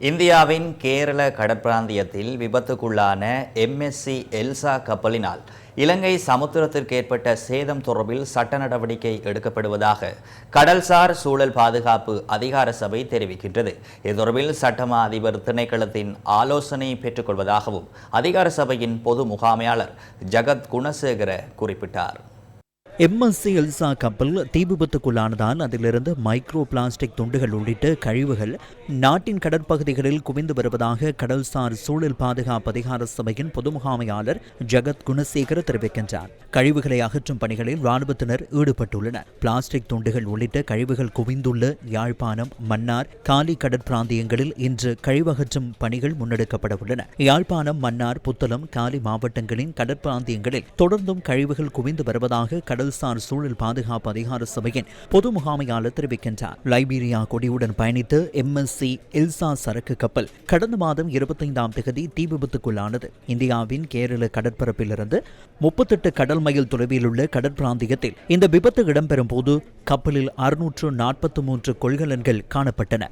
இந்தியாவின் கேரள கடற்பிராந்தியத்தில் விபத்துக்குள்ளான MSc Elsa கப்பலினால் இலங்கை சமுத்திரத்திற்கு ஏற்பட்ட சேதம் தொடர்பில் சட்ட நடவடிக்கை எடுக்கப்படுவதாக கடல்சார் சூழல் பாதுகாப்பு அதிகார சபை தெரிவிக்கின்றது. இது தொடர்பில் சட்டமா அதிபர் திணைக்களத்தின் ஆலோசனை பெற்றுக்கொள்வதாகவும் அதிகார சபையின் பொது முகாமையாளர் ஜகத் குணசேகர குறிப்பிட்டார். எம்எஸ்சி எல்சா கப்பல் தீ விபத்துக்குள்ளானதால் அதிலிருந்து மைக்ரோ பிளாஸ்டிக் துண்டுகள் உள்ளிட்ட கழிவுகள் நாட்டின் கடற்பகுதிகளில் குவிந்து வருவதாக கடல்சார் சூழல் பாதுகாப்பு அதிகார சபையின் பொது முகாமையாளர் ஜெகத் குணசேகர தெரிவிக்கின்றார். கழிவுகளை அகற்றும் பணிகளில் ராணுவத்தினர் ஈடுபட்டுள்ளனர். பிளாஸ்டிக் துண்டுகள் உள்ளிட்ட கழிவுகள் குவிந்துள்ள யாழ்ப்பாணம் மன்னார் காலி கடற்பிராந்தியங்களில் இன்று கழிவகற்றும் பணிகள் முன்னெடுக்கப்பட உள்ளன. யாழ்ப்பாணம் மன்னார் புத்தளம் காலி மாவட்டங்களின் கடற்பிராந்தியங்களில் தொடர்ந்தும் கழிவுகள் குவிந்து வருவதாக கடல் கடல்சார் சூழல் பாதுகாப்பு அதிகார சபையின் பொது முகாமையாளர் தெரிவிக்கின்றார். லைபீரியா கொடியுடன் பயணித்த எம்எஸ்சி எல்சா சரக்கு கப்பல் கடந்த மாதம் இருபத்தைந்தாம் தேதி தீ விபத்துக்குள்ளானது. இந்தியாவின் கேரள கடற்பரப்பிலிருந்து முப்பத்தெட்டு கடல் மைல் தொலைவில் உள்ள கடற்பிராந்தியத்தில் இந்த விபத்து இடம்பெறும் போது கப்பலில் அறுநூற்று நாற்பத்தி மூன்று கொள்கலன்கள் காணப்பட்டன.